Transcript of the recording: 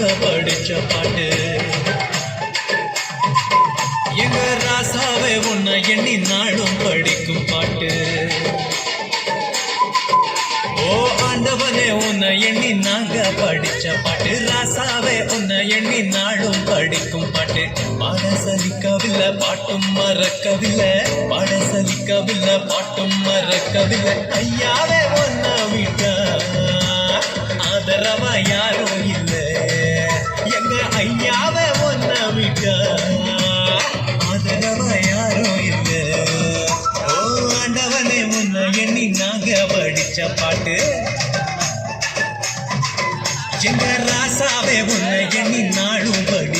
படிச்ச பாட்டு. எங்க ராசாவே உன்னை எண்ணி நாளும் படிக்கும் பாட்டு. ஓ ஆண்டவனே உன்னை எண்ணி நாங்க படிச்ச பாட்டு. ராசாவே உன்னை எண்ணி நாளும் படிக்கும் பாட்டு. பாட சலிக்கவில்லை பாட்டும் மறக்கவில்லை. பாட சலிக்கவில்லை பாட்டும் மறக்கவில்லை. ஐயாவே ஒன்ன விட்டா. ஆதரவா யாரும் இல்லை. எங்க ஐயாவே ஒன்ன யாரும் இல்லை. ஓ ஆண்டவனே முன்ன எண்ணி நாங்க படிச்ச பாட்டு. எங்க ராசாவே உன்னை எண்ணி நாளும் படி